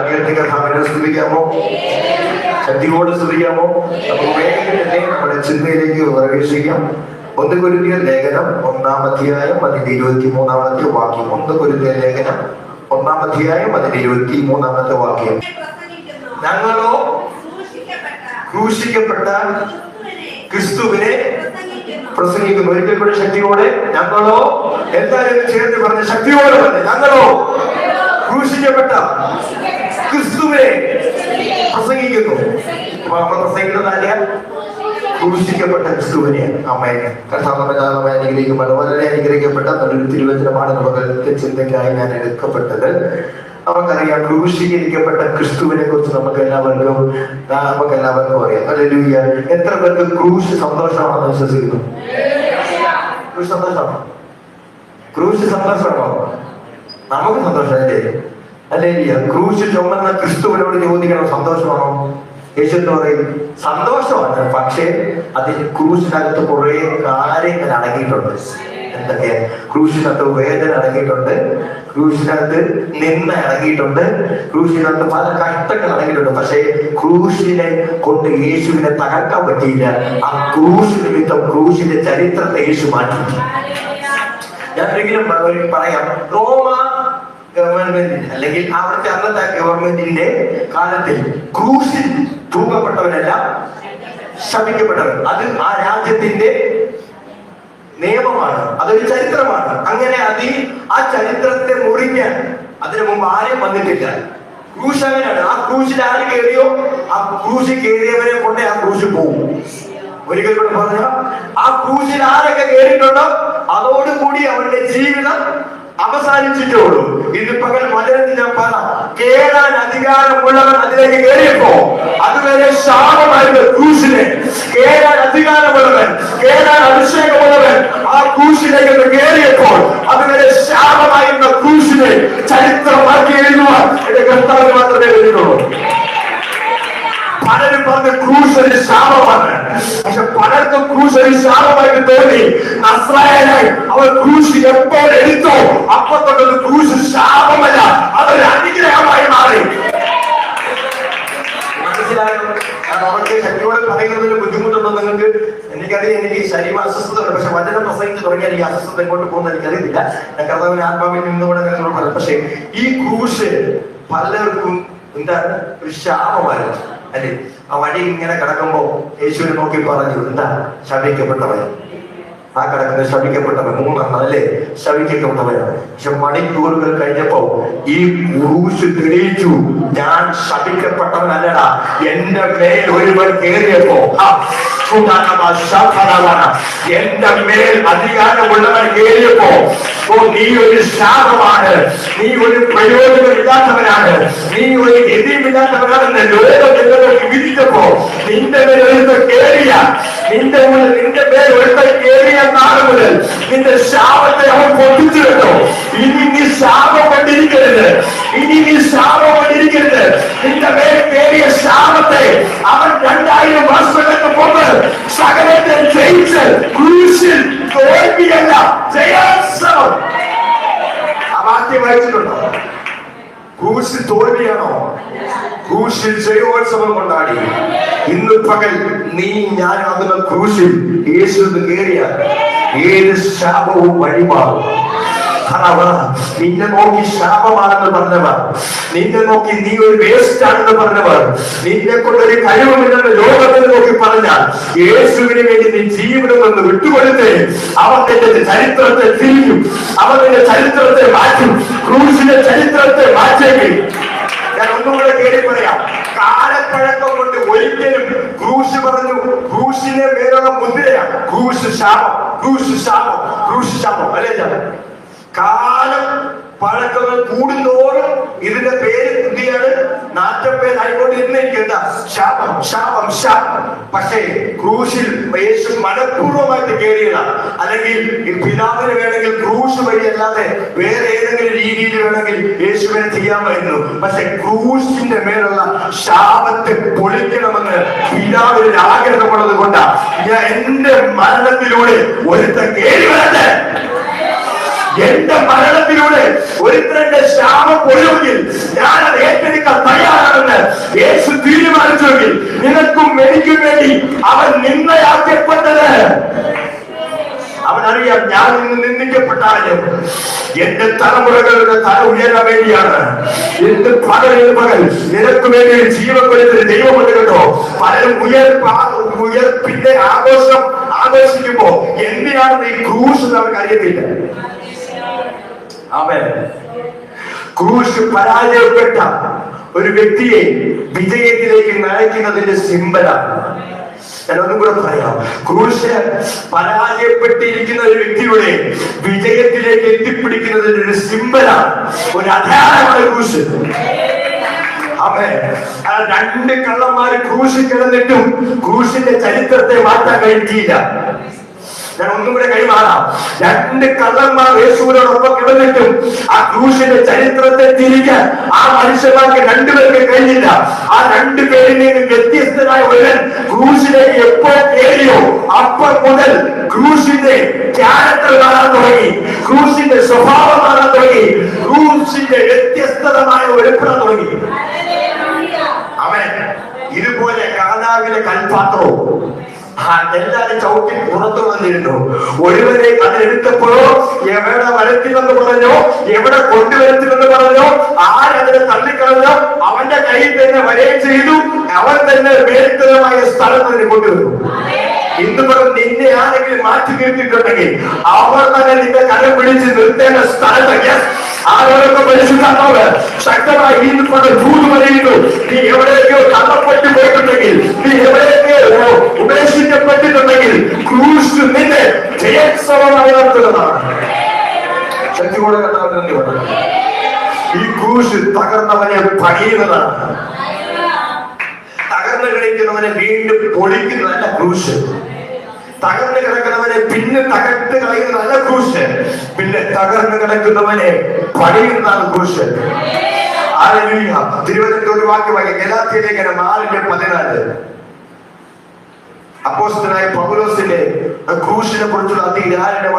കരകീർത്തി കഥാവിനെ ശ്രദ്ധിക്കാമോ ശക്തിയോട് ശ്രദ്ധിക്കാമോ നമുക്ക് വേഗം തന്നെ നമ്മുടെ ചിന്തയിലേക്ക് പ്രവേശിക്കാം. ഒന്ന് കുരുതിയ ലേഖനം ഒന്നാം അധ്യായം അതിന്റെ ഇരുപത്തി മൂന്നാമത്തെ വാക്യം. ഒന്ന് കുരുതിയ ലേഖനം ഒന്നാം അധ്യായം അതിന്റെ ഇരുപത്തി മൂന്നാമത്തെ വാക്യം. ഞങ്ങളോ ക്രൂശിക്കപ്പെട്ട ക്രിസ്തുവിനെ പ്രസംഗിക്കുന്നു. ഒരിക്കൽ കൂടി ശക്തിയോടെ ഞങ്ങളോ എന്തായാലും ചേർന്ന് പറഞ്ഞ ശക്തിയോടെ പറഞ്ഞു ഞങ്ങളോ ക്രൂശിക്കപ്പെട്ട ക്രിസ്തുവിനെ പ്രസംഗിക്കുന്നു. നമ്മൾ പ്രസംഗിക്കുന്നത് ആരെയാ ക്രൂശിക്കപ്പെട്ട ക്രിസ്തുവിനെ അമ്മയെ കഥാമനാമയെ അനുഗ്രഹിക്കുമ്പോൾ വളരെ അനുഗ്രഹിക്കപ്പെട്ട നല്ലൊരു തിരുവചനമാണ് നമുക്ക് ചിന്തയ്ക്കായി ഞാൻ എടുക്കപ്പെട്ടത്. നമുക്കറിയാം ക്രൂശീകരിക്കപ്പെട്ട ക്രിസ്തുവിനെ കുറിച്ച് നമുക്ക് എല്ലാവർക്കും നമുക്ക് എല്ലാവർക്കും അറിയാം. അല്ലെങ്കിൽ എത്ര പേർക്ക് ക്രൂശ് സന്തോഷമാണെന്ന് വിശ്വസിക്കുന്നു? ക്രൂശ് സന്തോഷമാണോ? ക്രൂശ് സന്തോഷമാണോ? നമുക്ക് സന്തോഷമല്ലേ അല്ലേ ക്രൂശ് ചുമന്ന ക്രിസ്തുവിനോട് ചോദിക്കണം സന്തോഷമാണോ? യേശു എന്ന് പറയും സന്തോഷമാണ് പക്ഷേ അതിന് ക്രൂശിനകത്ത് കുറെ കാര്യങ്ങൾ അടങ്ങിയിട്ടുണ്ട്. എന്തൊക്കെ? ക്രൂശിനകത്ത് വേദന അടങ്ങിയിട്ടുണ്ട് ക്രൂശിനകത്ത് നിന്ന അടങ്ങിയിട്ടുണ്ട് ക്രൂശിനകത്ത് പല കഷ്ടങ്ങൾ അടങ്ങിയിട്ടുണ്ട് പക്ഷേ ക്രൂശിനെ കൊണ്ട് യേശുവിനെ തകർക്കാൻ പറ്റിയില്ല. ആ ക്രൂശ് നിമിത്തം ക്രൂശിന്റെ ചരിത്രത്തെ യേശു മാറ്റി. ഞാൻ ഒരിക്കലും ഒരു പറയാം റോമ ഗവൺമെന്റ് അല്ലെങ്കിൽ അവിടുത്തെ അന്നത്തെ ഗവൺമെന്റിന്റെ കാലത്തിൽ ക്രൂശിൽ തൂക്കപ്പെട്ടവരല്ല ശപിക്കപ്പെട്ടവർ. അത് ആ രാജ്യത്തിന്റെ നിയമമാണ് അതൊരു ചരിത്രമാണ്. അങ്ങനെ അത് ആ ചരിത്രത്തെ മുറിക്കാൻ അതിനു മുമ്പ് ആരും വന്നിട്ടില്ല. ക്രൂശ് അങ്ങനെയാണ് ആ ക്രൂശിൽ ആര് കയറിയോ ആ ക്രൂശിൽ കയറിയവരെ കൊണ്ട് ആ ക്രൂശ് പോകും ഒരിക്കൽ കൂടെ പറഞ്ഞ ആ ക്രൂശിൽ ആരൊക്കെ കയറിയിട്ടുണ്ടോ അതോടുകൂടി അവരുടെ ജീവിതം അവസാനിച്ചിട്ടേ ഉള്ളൂ ഇന്ന് പകൽ ഞാൻ പറ കേടാൻ അധികാരമുള്ളവൻ അതിലേക്ക് കയറിയപ്പോ അതുവരെ ശാപമായിരുന്നു ക്രൂശിനെ. കേടാൻ അധികാരമുള്ളവൻ കേടാൻ അഭിഷേകമുള്ളവൻ ആ ക്രൂശിലേക്ക് കയറിയപ്പോൾ അതുവരെ ശാപമായിരുന്ന ക്രൂശിനെ ചരിത്രമാക്കി എഴുതുവാൻ എന്റെ കർത്താവ് മാത്രമേ കഴിഞ്ഞുള്ളൂ പലരും പറഞ്ഞ ഒരു ശാപമാണ് പക്ഷെ പലർക്കും ഒരു ശാപമായിട്ട് തോന്നി. അസ്രായനായി അവർ ക്രൂശ് എപ്പോൾ എടുത്തോ അപ്പൊ തൊട്ടത് ക്രൂശ് ശാപമല്ല അതൊരു അനുഗ്രഹമായി മാറി. അവർക്ക് ശക്തിയോട് പറയുന്നതിന് ബുദ്ധിമുട്ടുണ്ടോ നിങ്ങൾക്ക്? എനിക്കറിയാം എനിക്ക് ശരീര അസ്വസ്ഥത ഉണ്ട് പക്ഷെ വചനം പ്രസംഗിച്ച് തുടങ്ങിയാൽ ഈ അസ്വസ്ഥത എങ്ങോട്ട് പോകുന്ന എനിക്കറിയില്ല ഞാൻ ആത്മാവിൽ നിന്നുകൂടെ നിങ്ങളോട് പറയാം പക്ഷെ ഈ ക്രൂശ് പലർക്കും എന്താണ്? ഒരു ശാപമായിരുന്നു. അല്ലേ? ആ വഴി ഇങ്ങനെ കിടക്കുമ്പോ യേശുവിനെ നോക്കി പറഞ്ഞു എന്താ? ശപിക്കപ്പെട്ടവൻ. ആ കിടക്കുന്ന ശപിക്കപ്പെട്ടവൻ മൂന്നെണ്ണം അല്ലേ? ശപിക്കപ്പെട്ടവനാണ് പക്ഷെ മണിക്കൂറുകൾ കഴിഞ്ഞപ്പോ ഈ ക്രൂശ് തെളിയിച്ചു ഞാൻ ശപിക്കപ്പെട്ടവനല്ലടാ. എന്റെ മേൽ ഒരുവൻ കയറിയപ്പോ. എന്റെ മേൽ അധികാരമുള്ളവൻ കേറിയപ്പോ ഓ നീ ഒരു ശാപമാണ് നീ ഒരു പ്രയോജനമില്ലാത്തവനാണ് നീ ഒരു ഗതിയുമില്ലാത്തവനാണെന്ന് ലോകം നിങ്ങളോട് വിധിച്ചപ്പോ നിന്റെ മേൽ ഒരുത്ത കേറിയ നിന്റെ നിന്റെ മേൽ ഒരുത്ത കേറിയ നാൾ മുതൽ നിന്റെ ശാപത്തെ അവൻ പൊട്ടിച്ചു കേട്ടോ ഇനി നീ ശാപം കൊണ്ടിരിക്കരുത്. ഇനി നീ ശാപം കൊണ്ടിരിക്കരുത് നിന്റെ മേൽ കേറിയ ശാപത്തെ അവൻ രണ്ടായിരം വർഷങ്ങൾക്ക് മുമ്പ് സകലത്തെ ജയിച്ച് ക്രൂശിൽ തോൽവിയല്ല ജയോത്സവം വാക്യം വായിച്ചിട്ടുണ്ടോ? ക്രൂശിൽ തോൽവിയാണോ? ക്രൂശിൽ ജയോത്സവം കൊണ്ടാടി. ഇന്ന് പകൽ നീ ഞാൻ അതിന് ക്രൂശിൽ യേശു കയറിയ ഏത് ശാപവും വഴിമാറും. കർത്താവ്, നിന്നെ നോക്കി ശാപമാണെന്ന് പറഞ്ഞവർ. നിന്നെ നോക്കി നീ ഒരു വേസ്റ്റ് ആണെന്ന് പറഞ്ഞവർ. നിന്നെ കൊണ്ടൊരു കഴിവുമില്ലെന്ന് ലോകത്തിൽ നോക്കി പറഞ്ഞാൽ യേശുവിന് വേണ്ടി നീ ജീവിതം എന്ന് വിട്ടുകൊടുത്ത്. അവർ നിന്റെ ചരിത്രത്തെ തിരിക്കും അവർ നിന്റെ ചരിത്രത്തെ മാറ്റും. ക്രൂസിന്റെ ചരിത്രത്തെ മാറ്റേക്കും. ഞാൻ ഒന്നുകൂടെ കേറി പറയാം. കാലപ്പഴക്കം കൊണ്ട് ഒരിക്കലും ക്രൂശ് പറഞ്ഞു ക്രൂശിനെ മേലുള്ള മുദ്രയാണ്. ക്രൂശ് ശാപം ക്രൂശ് ശാപം ക്രൂശ് ശാപം. അല്ലേ? കാലം പഴക്കങ്ങൾ കൂടുന്തോറും ഇതിന്റെ പേര് എന്തിയാണ് നാറ്റപ്പേരായിക്കൊണ്ടിരുന്നിരിക്കുന്ന ശാപം ശാപം ശാപം. പക്ഷേ ക്രൂശിൽ യേശു മനഃപൂർവമായിട്ട് കയറിയതാണ് അല്ലെങ്കിൽ പിതാവിന് വേണമെങ്കിൽ ക്രൂശ് വഴി അല്ലാതെ വേറെ ഏതെങ്കിലും രീതിയിൽ വേണമെങ്കിൽ യേശുവിനെ ചെയ്യാമായിരുന്നു പക്ഷെ ക്രൂശിന്റെ മേലുള്ള ശാപത്തെ പൊളിക്കണമെന്ന് പിതാവിന് ആഗ്രഹമുള്ളത് കൊണ്ടാണ് ഞാൻ എന്റെ മരണത്തിലൂടെ ഒരുത്ത കയറി വരട്ടെ. എന്റെ മരണത്തിലൂടെ ഒരുത്തരന്റെ ശാപം ഒഴിവെങ്കിൽ ഞാൻ അത് ഏറ്റെടുക്കാൻ നിൽക്കുമെങ്കിൽ നിനക്കും എനിക്കും വേണ്ടി അവൻ നിന്നയാക്കപ്പെട്ടത് അവനറിയാം ഞാൻ ഇന്ന് നിന്ദിക്കപ്പെട്ടാലും എന്റെ തലമുറകളുടെ തല ഉയരാൻ വേണ്ടിയാണ്. എന്ത് പകൽ പകൽ നിനക്ക് വേണ്ടി ഒരു ജീവൻ കൊടുത്തൊരു ദൈവമുണ്ട് കേട്ടോ. പലരും ഉയർപ്പ് ഉയർപ്പിന്റെ ആഘോഷം ആഘോഷിക്കുമ്പോ എന്തിനാണ് ഈ ക്രൂശ് അവർക്ക് അറിയത്തില്ല. അവൻ ക്രൂശ് പരാജയപ്പെട്ട ഒരു വ്യക്തിയെ വിജയത്തിലേക്ക് നയിക്കുന്നതിന്റെ സിംബലാണ് ഞാനൊന്നും കൂടെ പറയാം. ക്രൂശ് പരാജയപ്പെട്ടിരിക്കുന്ന ഒരു വ്യക്തിയുടെ വിജയത്തിലേക്ക് എത്തിപ്പിടിക്കുന്നതിന്റെ ഒരു സിമ്പലാണ് ഒരു അടയാളമാണ് ക്രൂശ് രണ്ട് കള്ളന്മാര് ക്രൂശിൽ കിടന്നിട്ടും ക്രൂശിന്റെ ചരിത്രത്തെ മാറ്റാൻ കഴിയില്ല ഞാൻ ഒന്നും കൂടെ കൈമാറാം രണ്ട് കള്ളന്മാർ യേശുവിനോടൊപ്പം കിടന്നിട്ടും ആ ക്രൂശിന്റെ ചരിത്രത്തെ തിരിക്കാൻ ആ മനുഷ്യന്മാർക്ക് രണ്ടുപേർക്ക് കഴിഞ്ഞില്ല. ആ രണ്ടു പേരിൽ നിന്ന് വ്യത്യസ്തനായ ഒരുവൻ ക്രൂശിലേക്ക് എപ്പോൾ കയറിയോ അപ്പോൾ മുതൽ ക്രൂശിന്റെ ക്യാരക്ടർ കാണാൻ തുടങ്ങി. ക്രൂശിന്റെ സ്വഭാവം കാണാൻ തുടങ്ങി. ക്രൂശിന്റെ വ്യത്യസ്തമായ വെളിപ്പെടാൻ തുടങ്ങി. അവൻ ഇതുപോലെ കാതാവിലെ കൽപാത്രവും ആ എല്ലാരും ചവിട്ടി പുറത്തു വന്നിരുന്നു. ഒരുവരെ അതിലെടുത്തപ്പോഴോ എവിടെ വരത്തില്ലെന്ന് പറഞ്ഞോ എവിടെ കൊണ്ടുവരത്തില്ലെന്ന് പറഞ്ഞോ ആരതിനെ തള്ളിക്കളഞ്ഞോ അവന്റെ കയ്യിൽ തന്നെ വരയും ചെയ്തു അവൻ തന്നെ വേറിട്ടമായ സ്ഥലം തന്നെ കൊണ്ടുവന്നു. പറഞ്ഞ് നിന്നെ ആരെങ്കിലും മാറ്റി നിർത്തിയിട്ടുണ്ടെങ്കിൽ അവർ തന്നെ നിന്റെ കരം പിടിച്ച് നിർത്തേണ്ട സ്ഥലത്ത് ആരോടൊക്കെ പരിശുദ്ധാത്മാവ് ശക്തമായി പറഞ്ഞ ഭൂത് പറയുന്നു. നീ എവിടെയൊക്കെയോ തള്ളപ്പെട്ട് പോയിട്ടുണ്ടെങ്കിൽ നീ എവിടെയൊക്കെയോ ഉപേക്ഷിക്കപ്പെട്ടിട്ടുണ്ടെങ്കിൽ ക്രൂശ് നിന്നെ ജയോത്സവമായി നടത്തുന്നതാണ്. ശക്തിയോടെ ഈ ക്രൂശ് തകർന്നവനെ പണിയുന്നതാണ്. തകർന്നു കഴിക്കുന്നവനെ വീണ്ടും പൊളിക്കുന്നതല്ല ക്രൂശ്. തകർന്നു കിടക്കുന്നവനെ പിന്നെ തകർത്ത് കളയുന്നതല്ല ക്രൂശ് പിന്നെ തകർന്നു കിടക്കുന്നവനെ പണിയുന്നതാണ് ക്രൂശ് ഹല്ലേലൂയ. തിരുവനന്തപുരത്ത് ഒരു വാക്യം വായിക്കാം. ഗലാത്യ ലേഖനം ആറിന്റെ പതിനാല്. അപ്പോസ്റ്റനായ പൗലോസിന്റെ ക്രൂശിനെ കുറിച്ചുള്ള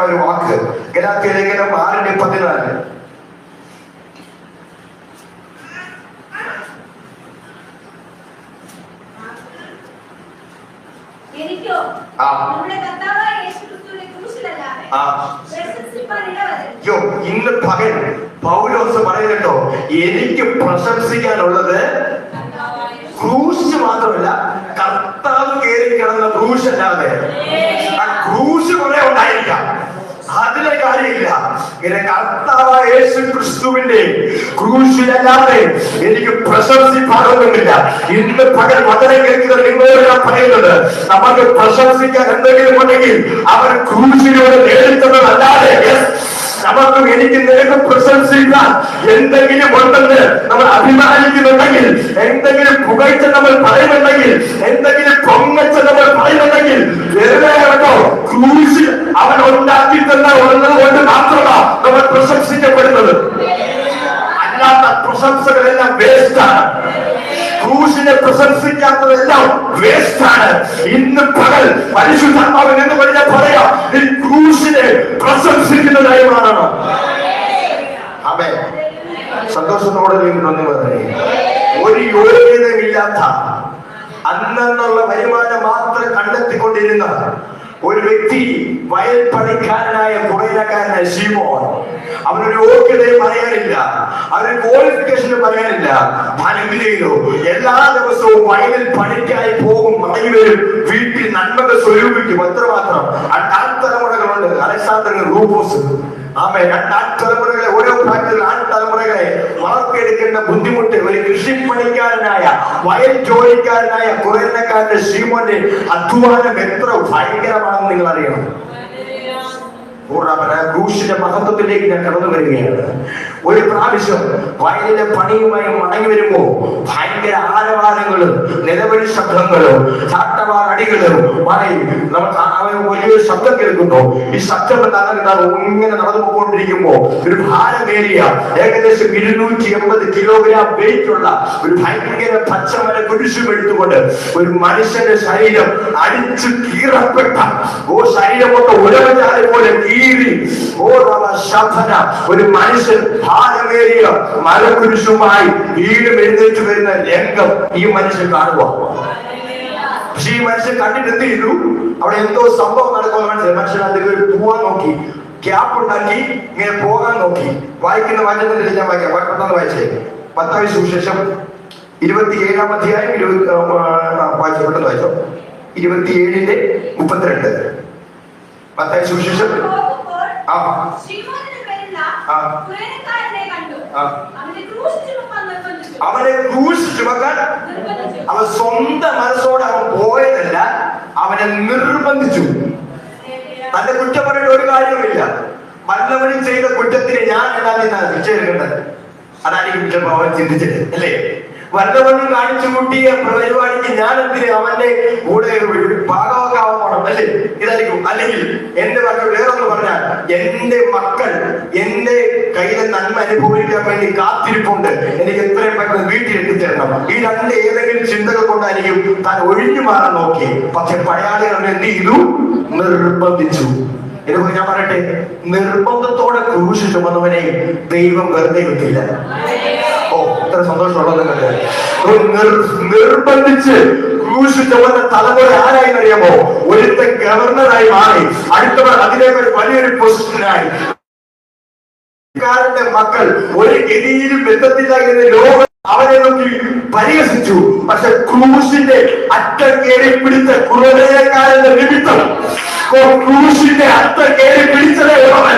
ഒരു വാക്ക്. ഗലാത്തിയ ലേഖനം ആറിന്റെ പതിനാല് എനിക്കോ ആ. നമ്മുടെ കർത്താവായ യേശുക്രിസ്തുവിന്റെ ക്രൂശിലല്ലാതെ ആ പ്രശംസിപ്പാൻ ഇടവരരുത്. യോ ഇന്ന് പകൽ പൗലോസ് പറയുന്നുണ്ടോ എനിക്ക് പ്രശംസിക്കാനുള്ളത് ക്രൂശ് മാത്രമല്ല കർത്താവ് കയറി കിടന്ന ക്രൂശ് അല്ലാതെ ആ ക്രൂശ് കുറെ ഉണ്ടായിരിക്കാം. അതിലെ കാര്യമില്ല. എന്റെ കർത്താവായ യേശു ക്രിസ്തുവിന്റെ ക്രൂശിലല്ലാതെ എനിക്ക് പ്രശംസിപ്പാടൊന്നുമില്ല ഇന്ന് പകൽ വചനം കേൾക്കുന്നത് നിങ്ങളോട് ഞാൻ പറയുന്നത് നമുക്ക് പ്രശംസിക്കാൻ എന്തെങ്കിലും ഉണ്ടെങ്കിൽ അവർ ക്രൂശിലൂടെ നേരിട്ടതല്ലാതെ നമുക്കും എനിക്ക് നിനക്ക് പ്രശംസിക്കാൻ എന്തെങ്കിലും ഉണ്ടെന്ന് നമ്മൾ അഭിമാനിക്കുന്നുണ്ടെങ്കിൽ എന്തെങ്കിലും പുകഴ്ച നമ്മൾ പറയുന്നുണ്ടെങ്കിൽ എന്തെങ്കിലും പൊങ്ങച്ച നമ്മൾ പറയുന്നുണ്ടെങ്കിൽ വെറുതെ കേട്ടോ ക്രൂശിൽ അവൻ ഉണ്ടാക്കി തന്ന ഉള്ളത് കൊണ്ട് മാത്രമാണ് നമ്മൾ പ്രശംസിക്കപ്പെടുന്നത്. അല്ലാത്ത പ്രശംസകളെല്ലാം വേസ്റ്റാണ് ക്രൂശിനെ പ്രശംസിക്കാത്തതെല്ലാം വേസ്റ്റാണ്. ഇന്ന് പകൽ പരിശുദ്ധാത്മാവൻ എന്ന് പറഞ്ഞാൽ പറയാം ഈ ക്രൂശിനെ പ്രശംസിക്കുന്നതായി മാറണം അതെ സന്തോഷത്തോടെ നന്ദി പറയുന്നത് ഒരു യോഗ്യതയില്ലാത്ത അന്നുള്ള വരുമാനം മാത്രം കണ്ടെത്തിക്കൊണ്ടിരുന്ന ഒരു വ്യക്തി വയൽ പണിക്കാരനായ പുറയിലക്കാരനായ ശീമോൻ. അവനൊരു യോഗ്യതയും പറയാനില്ല. അവന് ക്വാളിഫിക്കേഷനും പറയാനില്ല. ഫലമില്ലയോ എല്ലാ ദിവസവും വയലിൽ പണിക്കായി പോകും മടങ്ങി വരും വീട്ടിൽ നന്മകൾ സ്വരൂപിക്കും. എത്രമാത്രം രണ്ടാം തലമുറകളുണ്ട് അലക്സാണ്ടർ റൂഫോസ് ആമേ രണ്ടാം തലമുറകളെ ഓരോ ആ തലമുറകളെ വളർത്തിയെടുക്കേണ്ട ബുദ്ധിമുട്ട് ഒരു കൃഷിപ്പണിക്കാരനായ വയൽ ജോലിക്കാരനായ കുറേക്കാരന്റെ ശ്രീമോന്റെ അധ്വാനം എത്ര ഭയങ്കരമാണെന്ന് നിങ്ങൾ അറിയണം ക്രൂശിന്റെ മഹത്വത്തിലേക്ക് ഞാൻ കടന്നു വരികയാണ്. ഒരു പ്രാവശ്യം വയലിലെ പണിയുമായി മടങ്ങി വരുമ്പോ ഭയങ്കര ആരവാരങ്ങളും നിലവിളി ശബ്ദങ്ങളും ചാട്ടവാറടികളും മഴയും നമ്മൾ വലിയൊരു ശബ്ദം കേൾക്കുന്നു. ഈ ശബ്ദം എന്താണ് ഇങ്ങനെ നടന്നു പോയിക്കൊണ്ടിരിക്കുമ്പോ ഒരു ഭാരമേറിയ ഏകദേശം ഇരുന്നൂറ്റി എൺപത് കിലോഗ്രാം വെയിറ്റ് ഉള്ള ഒരു ഭയങ്കര പച്ചമല കുരിശും എടുത്തുകൊണ്ട് ഒരു മനുഷ്യന്റെ ശരീരം അടിച്ചു കീറപ്പെട്ട ഓ ശരീരം കൊണ്ട് ഉലവചാരി പോലെ കീറി ശബ്ദന ഒരു മനുഷ്യൻ ഭാരമേറിയ മലക്കുരിശുമായി വീണ്ടും എഴുന്നേറ്റ് വരുന്ന രംഗം ഈ മനുഷ്യൻ കാണുക പക്ഷെ ഈ മനുഷ്യൻ കണ്ടിട്ട് എന്ത് ചെയ്തു? അവിടെ എന്തോ സംഭവം നടക്കുന്ന മനസ്സിലായി മനുഷ്യൻ അതിൽ പോവാൻ നോക്കി. ക്യാപ്പ് ഉണ്ടാക്കി ഇങ്ങനെ പോകാൻ നോക്കി. വായിക്കുന്ന വാചകത്തിൽ ഞാൻ വായിക്കാം? പെട്ടെന്ന് വായിച്ചേ. പത്താം സുവിശേഷം. ഇരുപത്തി ഏഴാം അധ്യായം ഇരുപത്തി വായിച്ചോ പെട്ടെന്ന് വായിച്ചോ. ഇരുപത്തിയേഴിന്റെ മുപ്പത്തിരണ്ട്. പത്താം സുവിശേഷം. ആ. അവനെ ക്രൂശ് ചുമക്കാൻ. അവൻ സ്വന്തം മനസ്സോടെ അവൻ പോയതല്ല അവനെ നിർബന്ധിച്ചു. തന്റെ കുറ്റം പറഞ്ഞിട്ട് ഒരു കാര്യവുമില്ല. മല്ലവനും ചെയ്ത കുറ്റത്തിന് ഞാൻ എന്നാൽ ശിക്ഷ എടുക്കേണ്ടത്. അതായിരിക്കും ചിലപ്പോ അവൻ ചിന്തിച്ചത് അല്ലേ? വല്ലവനും കാണിച്ചു കൂട്ടിയ പരിപാടിക്ക് ഞാൻ എന്തിന് അവന്റെ കൂടെ ഭാഗവാക്കാവണം അല്ലേ? ഇതായിരിക്കും. അല്ലെങ്കിൽ എന്റെ മക്കൾ വേറൊന്ന് പറഞ്ഞാൽ എന്റെ മക്കൾ എന്റെ കയ്യിലെ നന്മ അനുഭവിക്കാൻ വേണ്ടി കാത്തിരിപ്പുണ്ട്. എനിക്ക് എത്രയും പെട്ടെന്ന് വീട്ടിൽ എത്തിച്ചേരണം ഈ രണ്ട് ഏതെങ്കിലും ചിന്തകൾ കൊണ്ടായിരിക്കും താൻ ഒഴിഞ്ഞു മാറാൻ നോക്കി. പക്ഷെ പഴയാളികൾ എന്ത് ചെയ്തു? നിർബന്ധിച്ചു. ഇതുപോലെ ഞാൻ പറയട്ടെ നിർബന്ധത്തോടെ ക്രൂശ് ചുമന്നവനെ ദൈവം വെറുതെ വിട്ടില്ല. ഓ ഇത്ര സന്തോഷമുള്ളത് നിർബന്ധിച്ച് തലമുറ ആരായി അറിയാമോ ഒരുത്ത ഗവർണറായി മാറി. അടുത്തവർ അതിലേക്ക് ഒരു വലിയൊരു പൊസിഷനായി. മക്കൾ ഒരു ഗതിയിലും ബന്ധത്തിലായിരുന്ന ലോകം അവരെ നോക്കി പരിഹസിച്ചു. പക്ഷെ ക്രൂശിന്റെ അറ്റം കയറി പിടിച്ച കുറേക്കാരന്റെ നിമിത്തം ക്രൂശിന്റെ അറ്റം കയറി പിടിച്ചതേ ഉള്ളവൻ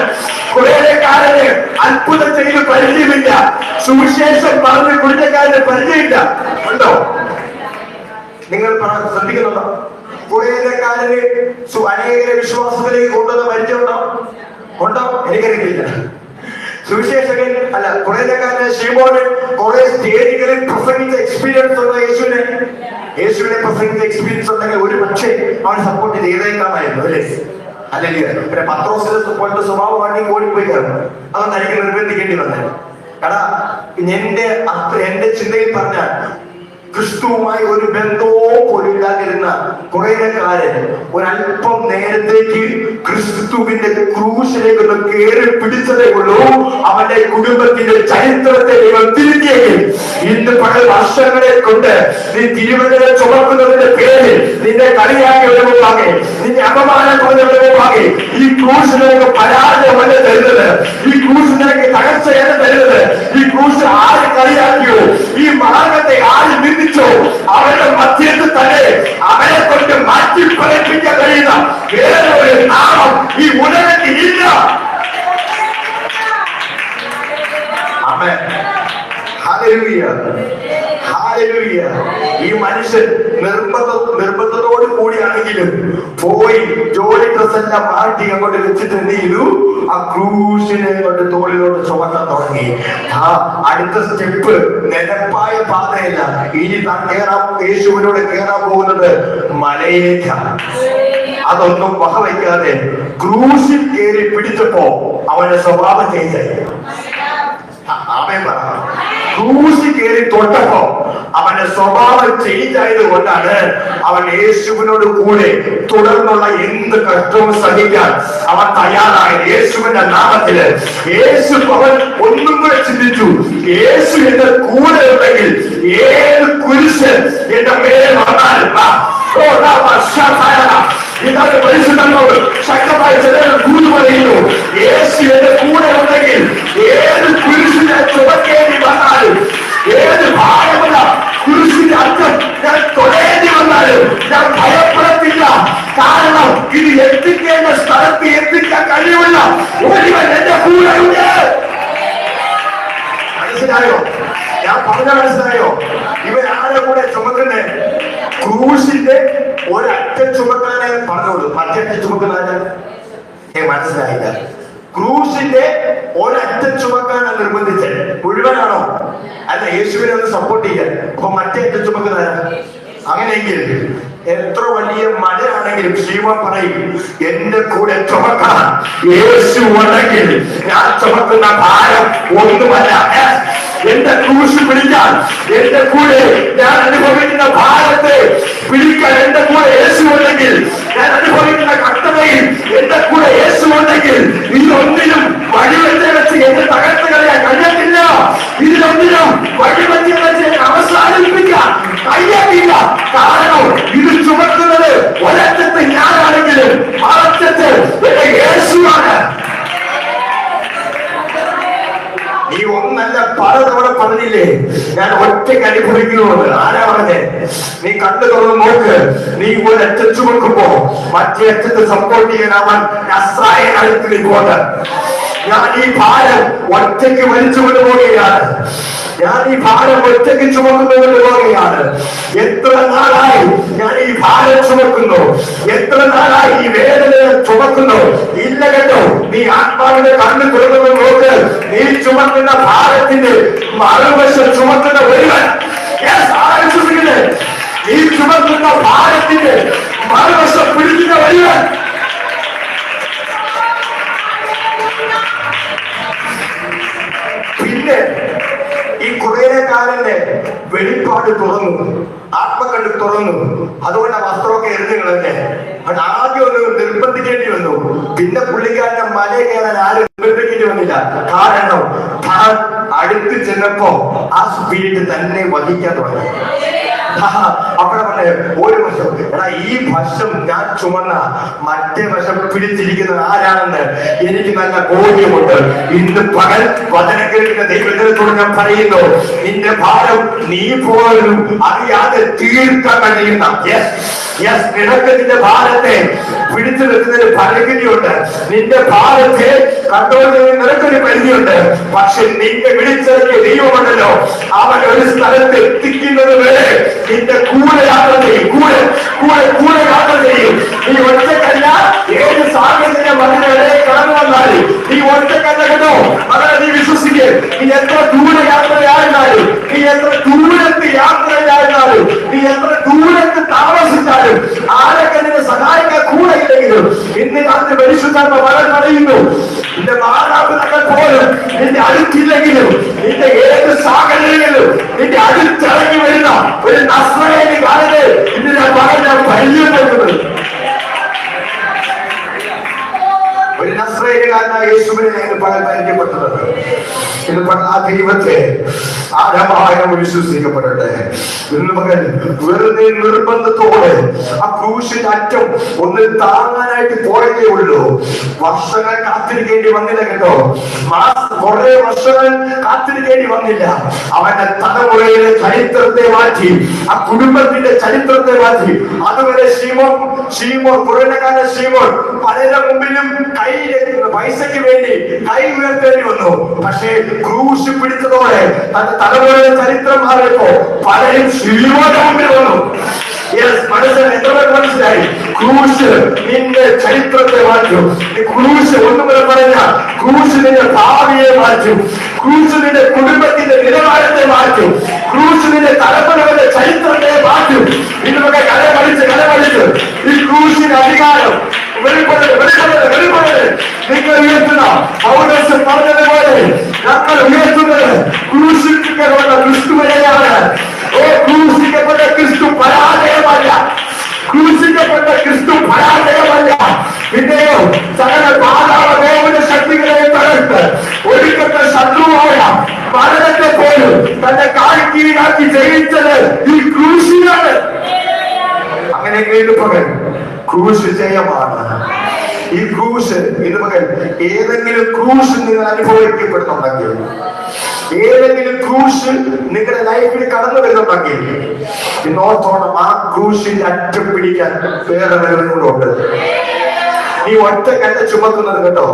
കുറേക്കാരന് അത്ഭുതം ചെയ്ത് പരിചയമില്ല. സുവിശേഷം പറഞ്ഞ് കുടിച്ചക്കാരന് പരിചയമില്ല. ഉണ്ടോ? നിങ്ങൾ ശ്രദ്ധിക്കുന്നുണ്ടോ? കുറേക്കാരന് അനേകരെ വിശ്വാസത്തിലേക്ക് കൊണ്ടുവന്ന പരിചയമുണ്ടോ ഉണ്ടോ? എനിക്കറിയില്ല സുവിശേഷകൻ അല്ല കുറേക്കാരന് ശ്രീമോന് കുറെ സ്റ്റേജുകളിൽ പ്രസംഗിച്ച എക്സ്പീരിയൻസ് ഉള്ള യേശുവിനെ? യേശുവിനെ പ്രസംഗിച്ച എക്സ്പീരിയൻസ് ഉണ്ടെങ്കിൽ ഒരു പക്ഷേ അവൻ സപ്പോർട്ട് ചെയ്തേക്കാമായിരുന്നു അല്ലേ? അല്ലെങ്കിൽ പിന്നെ പത്രോസിന്റെ പോലത്തെ സ്വഭാവമാണെങ്കിൽ ഓടിപ്പോയി കയറും. അതൊന്നും എനിക്ക് നിർബന്ധിക്കേണ്ടി വന്നത് എടാ എന്റെ എന്റെ ചിന്തയിൽ പറഞ്ഞാൽ ക്രിസ്തുവുമായി ഒരു ബന്ധവും പോലും ഇല്ലാതിരുന്ന കുറേക്കാരൻ ഒരല്പം നേരത്തേക്ക് ക്രിസ്തുവിന്റെ ക്രൂശിലേക്ക് കയറി പിടിച്ചതേ ഉള്ളൂ. അവന്റെ കുടുംബത്തിന്റെ ചരിത്രത്തെ ദൈവം തിരുത്തിയെങ്കിൽ ഇന്ന് പല വർഷങ്ങളെ കൊണ്ട് നീ തിരുവനന്തപുരം ചുമക്കുന്നതിന്റെ പേരിൽ നിന്നെ കളിയാക്കിയവരുടെ മുമ്പാകെ നിന്നെ അപമാനം കുറഞ്ഞാകെ ഈ ക്രൂശിലേക്ക് പരാജയമല്ല തരുന്നത്. ഈ ക്രൂശിലേക്ക് തകർച്ചയല്ല തരുന്നത്. ഈ ക്രൂശ് ആര് കളിയാക്കിയോ? ഈ മാർഗത്തെ ആര് നിന്ദിച്ചോ അവരുടെ മധ്യത്തിൽ തന്നെ അവരെ കൊണ്ട് മാറ്റി പറയിപ്പിക്കാൻ കഴിയുന്ന വേറെ ഒരു നാമം ഈ ഉലകത്തിൽ ഇല്ല മനുഷ്യൻ നിർബന്ധ നിർബന്ധത്തോട് കൂടിയാണെങ്കിലും പോയി ജോലി ഡ്രസ് പാർട്ടി മാറ്റി അങ്ങോട്ട് വെച്ചിട്ട് എന്ത് ചെയ്തു? ആ ക്രൂശിനെ കൊണ്ട് തോളിലോട്ട് ചുമക്കാൻ തുടങ്ങി. ആ അടുത്ത സ്റ്റെപ്പ് നിരപ്പായ പാതയല്ല. ഇനി താൻ കേറാൻ യേശുവിനോട് കേറാൻ പോകുന്നത് മലയിലേക്കാണ്. അതൊന്നും വഹവയ്ക്കാതെ ക്രൂശിൽ കയറി പിടിച്ചപ്പോ അവന്റെ സ്വഭാവം ചെയ്തായി ആമേ പറ. ക്രൂശി കയറി തൊട്ടപ്പോ അവന്റെ സ്വഭാവം ചേഞ്ച് ആയത് കൊണ്ടാണ് അവൻ യേശുവിനോട് കൂടെ തുടർന്നുള്ള എന്ത് കഷ്ടവും സഹിക്കാൻ അവൻ തയ്യാറായത് യേശുവിന്റെ നാമത്തിൽ. യേശു അവൻ ഒന്നും കൂടെ ചിന്തിച്ചു യേശു എന്റെ കൂടെ ഉണ്ടെങ്കിൽ ഏത് കുരിശ് എന്റെ പേര് വർഷാകാല. ഇതാണ് പരിശുദ്ധങ്ങളോട് ശക്തമായി ചിലർ കൂടി പറയുന്നു. യേശു എന്റെ കൂടെ ഉണ്ടെങ്കിൽ ഏത് കുരിശിനെ ചുമക്കേണ്ടി വന്നാലും ഏത് ഭാരമുള്ള കുരിശിന്റെ അറ്റം ഞാൻ തൊടേണ്ടി വന്നാലും ഞാൻ ഭയപ്പെടത്തില്ല. കാരണം ഇത് എത്തിക്കേണ്ട സ്ഥലത്ത് എത്തിക്കാൻ കഴിയുമില്ല ഒരുവൻ എന്റെ കൂടെ ഉണ്ട് മനസ്സിലായോ? ഞാൻ പറഞ്ഞ മനസ്സിലായോ? ഇവൻ ക്രൂശിന്റെ ഒരറ്റം ചുമക്കാനെ പറഞ്ഞോളൂ മറ്റേ ചുമക്കുന്ന ഏ മനസ്സിലായില്ല. ക്രൂശിന്റെ ഒരറ്റം ചുമക്കാനാണ് നിർബന്ധിച്ചത്. മുഴുവനാണോ? അല്ല യേശുവിനെ ഒന്ന് സപ്പോർട്ട് ചെയ്യാൻ അപ്പൊ മറ്റേ അറ്റം ചുമക്കുന്ന അങ്ങനെയെങ്കിൽ എത്ര വലിയ മഴയാണെങ്കിലും ശ്രീമ പറയും എന്റെ കൂടെ ചുമക്കാൻ യേശു ഉണ്ടെങ്കിൽ ഞാൻ ചുമക്കുന്ന ഭാരം ഒന്നുമല്ല. എന്റെ ക്രൂശ് പിടിക്കാൻ എന്റെ കൂടെ ഞാൻ അനുഭവിക്കുന്ന ഭാരത്തെ പിടിക്കാൻ എന്റെ കൂടെ യേശു ഉണ്ടെങ്കിൽ ഞാൻ അനുഭവിക്കുന്ന കഷ്ടതയിൽ എന്റെ കൂടെ യേശു ഉണ്ടെങ്കിൽ ഇതൊന്നിനും വഴിവെച്ച് വെച്ച് എന്റെ തകർത്ത് കളയാൻ കഴിയത്തില്ല ഇതിലൊന്നിനും വഴിവെച്ച് വെച്ച് അവസാനിപ്പിക്കാൻ കഴിയത്തില്ല കാരണം ഇത് ചുമക്കുന്നത് ഒരറ്റത്ത് ഞാനാണെങ്കിലും മറച്ചത്ത് യേശുവാണ്. എന്നെ തവണ പറഞ്ഞില്ലേ? ഞാൻ ഒറ്റയ്ക്ക് അനുഭവിക്കുന്നുണ്ട്. ആരാ പറഞ്ഞേ? നീ കണ്ടു തുറന്ന് നോക്ക്. നീ ഒരറ്റം കൊടുക്കുമ്പോ മറ്റേ അറ്റത്ത് സപ്പോർട്ട് ചെയ്യാൻ അവൻ അസ്രായ അടുത്ത് നിൽക്കോട്ട് ഞാൻ ഈ ഭാരം ഒറ്റയ്ക്ക് വലിച്ചു കൊണ്ടുപോവുകയാണ് ഞാൻ ഈ ഭാരം ഒറ്റയ്ക്ക് ചുമക്കുന്നതിന്റെ പോവുകയാണ് എത്ര നാളായി ഞാൻ ഈ ഭാരം ചുമക്കുന്നു? എത്ര നാളായി ഈ വേദന ചുമക്കുന്നു? ഇല്ല കേട്ടോ. നീ ആത്മാവിനെ കണ്ണു തുറന്നു നോക്ക്. നീ ചുമക്കുന്ന ഭാരത്തിന്റെ മറുവശം ചുമക്കുന്ന ഒരുവൻ. നീ ചുമക്കുന്ന ഭാരത്തിന്റെ മറുവശം പിടിക്കുന്ന ഒരുവൻ. വെളിപ്പാട് തുറന്നു. ആത്മക്കണ്ട് തുറന്നു. അതുകൊണ്ട് ആ വസ്ത്രമൊക്കെ കളഞ്ഞെ. അത് ആദ്യം ഒന്ന് നിർബന്ധിക്കേണ്ടി വന്നു. പിന്നെ പുള്ളിക്കാരന്റെ മല കയറാൻ ആരും നിർബന്ധിക്കേണ്ടി വന്നില്ല. കാരണം താൻ അടുത്ത് ചെന്നപ്പോ ആ സ്പീഡ് തന്നെ വഹിക്കാൻ തുടങ്ങി. അവിടെ പറഞ്ഞ ഒരു വശം. എടാ ഈ വശം ഞാൻ ചുമന്ന മറ്റേ വശം പിടിച്ചിരിക്കുന്നത് ആരാണെന്ന് എനിക്ക് നല്ല ബോധ്യമുണ്ട്. ഇന്ന് പകൽ വചന കേൾക്കുന്ന ദൈവത്തിനോട് ഞാൻ പറയുന്നു. നിന്റെ ഭാരം നീ പോലും അറിയാതെ തീർക്കാൻ കഴിയുന്ന യെസ് നിനക്ക് നിന്റെ ഭാരത്തെ പിടിച്ചു നിൽക്കുന്നതിന് പരിധിയുണ്ട് നിന്റെ ഭാരത്തെ കണ്ടുകൊണ്ടതിന് നിനക്കൊരു പരിധിയുണ്ട് പക്ഷെ നിന്നെ വിളിച്ചിറങ്ങിയ ദൈവമുണ്ടല്ലോ. അവൻ ഒരു സ്ഥലത്ത് എത്തിക്കുന്നത് വരെ നിന്റെ കൂടെ യാത്ര ചെയ്യും കൂടെ കൂടെ കൂടെ യാത്ര ചെയ്യും നീ ഒറ്റക്കല്ല ഏത് സാഹചര്യം അതിനിടെ കടന്നു വന്നാലും നീ ഒറ്റക്കല്ല കേട്ടോ അങ്ങനെ നീ വിശ്വസിക്കേ. നീ എത്ര ദൂര യാത്രയായിരുന്നാലും നീ എത്ര ദൂരത്ത് യാത്രയായിരുന്നാലും നീ എത്ര ദൂരത്ത് താമസിച്ചാലും ആരൊക്കെ നിന്നെ സഹായിക്കാൻ കൂടെ ഇല്ലെങ്കിലും ഇന്ന് രാത്രി പരിശുദ്ധാത്മ വരം തടയുന്നു നിന്റെ മാതാപിതാക്കൾ പോലും നിന്റെ അടുത്തില്ലെങ്കിലും നിന്റെ ഏത് സാഹചര്യങ്ങളിലും നിന്റെ അടുത്തിറങ്ങി വരുന്ന ഒരു നസ്രയെ കാലത്ത് ഇന്ന് ഞാൻ പറഞ്ഞ പരിചയപ്പെടുന്നത് ഒരു നസ്രയേലുകാരനായ യേശുവിനെ ഞാൻ പകൽ പരിചയപ്പെട്ടത് ഇന്ന് ആ ദൈവത്തെ ആരമായം വിശ്വസിക്കപ്പെടട്ടെ. വെറുതെ നിർബന്ധത്തോടെ ആ ക്രൂശിന്റെ അറ്റം ഒന്ന് താങ്ങാനായിട്ട് പോയതേ ഉള്ളൂ. വർഷങ്ങൾ കാത്തിരിക്കേണ്ടി വന്നില്ല കേട്ടോ. കുറെ വർഷങ്ങൾ കാത്തിരിക്കേണ്ടി വന്നില്ല. അവന്റെ തലമുറയിലെ ചരിത്രത്തെ മാറ്റി ആ കുടുംബത്തിന്റെ ചരിത്രത്തെ മാറ്റി. അതുവരെ ശീമോൻ ശീമോൻ പുറനകാല ശീമോൻ പലരുടെ മുമ്പിലും കൈ പൈസയ്ക്ക് വേണ്ടി കൈ ഉയർത്തേണ്ടി വന്നു. പക്ഷേ ക്രൂശ് പിടിച്ചതോടെ തന്റെ തലമുറയുടെ ചരിത്രം മാറിയപ്പോ പലരും ശീമോന്റെ മുമ്പിൽ വന്നു. യെസ് മനസ്സിൽ എത്ര മനസ്സിലായി ക്രൂശ് നിന്റെ ചരിത്രത്തെ മാറ്റു. ക്രൂശ് ഒന്നും കൂടെ പറഞ്ഞ ക്രൂശ് നിന്റെ ഭാവിയെ മാറ്റും. ക്രൂശ് നിന്റെ കുടുംബത്തിന്റെ നിലവാരത്തെ മാറ്റും. ക്രൂശ് നിന്റെ തലമുറകളുടെ ചരിത്രത്തെ മാറ്റും. ഇന്നൊക്കെ കല കലമടിച്ച് കല ഈ ക്രൂശിന്റെ അധികാരം വെളിപ്പെടരുത് നിങ്ങൾ ഉയർത്തുന്ന പൗരസ് പറഞ്ഞതുപോലെ ഞങ്ങൾ ഉയർത്തുന്നത് ക്രൂശിക്കപ്പെട്ട ക്രിസ്തുവിനെയാണ് ഓ ക്രൂശിക്കപ്പെട്ട ക്രിസ്തു പരാജയമല്ല. ക്രൂശിക്കപ്പെട്ട ക്രിസ്തു പരാജയമല്ല. പിന്നെയോ സകല പാതാള ദേവന്റെ ശക്തികളെ തകർത്ത് ഒടുക്കത്തെ ശത്രുവായ മരണത്തെ പോലും തന്റെ കാൽ കീഴാക്കി ജയിച്ചത് ഈ ക്രൂശിയാണ് അങ്ങനെ കേൾപ്പകൻ ക്രൂശ് ജയമാണ്. ഈ ക്രൂശ് ഇത് മകൻ ഏതെങ്കിലും ക്രൂശ് നിങ്ങൾ അനുഭവിക്കപ്പെടുന്നുണ്ടെങ്കിൽ ഏതെങ്കിലും ക്രൂശ് നിങ്ങളുടെ ലൈഫിൽ കടന്നു വരുന്നുണ്ടെങ്കിൽ ഇന്നോർത്തോണം ആ ക്രൂശിന്റെ അറ്റം പിടിക്കാൻ വേറെ വരുന്നുണ്ട് നീ ഒറ്റക്കല്ല ചുമക്കുന്നത് കേട്ടോ.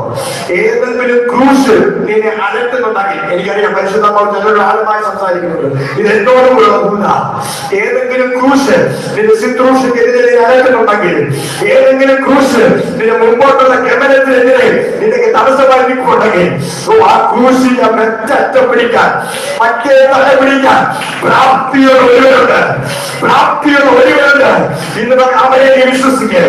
ഏതെങ്കിലും ക്രൂശ് നിന്നെ അലട്ടുന്നുണ്ടെങ്കിൽ എനിക്കറിയാം പരിശുദ്ധമാവ് ചിലരുടെ ആളുമായി സംസാരിക്കുന്നുണ്ട്. ഇത് എന്നോടും ഉള്ളതല്ല ഏതെങ്കിലും ക്രൂശ് നിന്റെ ശുശ്രൂഷക്കെതിരെ അലട്ടുന്നുണ്ടെങ്കിൽ ഏതെങ്കിലും ക്രൂശ് നിന്റെ മുമ്പോട്ടുള്ള ഗമനത്തിനെതിരെ നിനക്ക് തടസ്സമായി നിൽക്കുന്നുണ്ടെങ്കിൽ ആ ക്രൂശിന്റെ മെച്ചറ്റം പിടിക്കാൻ മറ്റേ തല പിടിക്കാൻ പ്രാപ്തിയുള്ള ഒരുവരുണ്ട് പ്രാപ്തിയുള്ള ഒരുവരുണ്ട് ഇന്ന് അവരെ വിശ്വസിക്കുക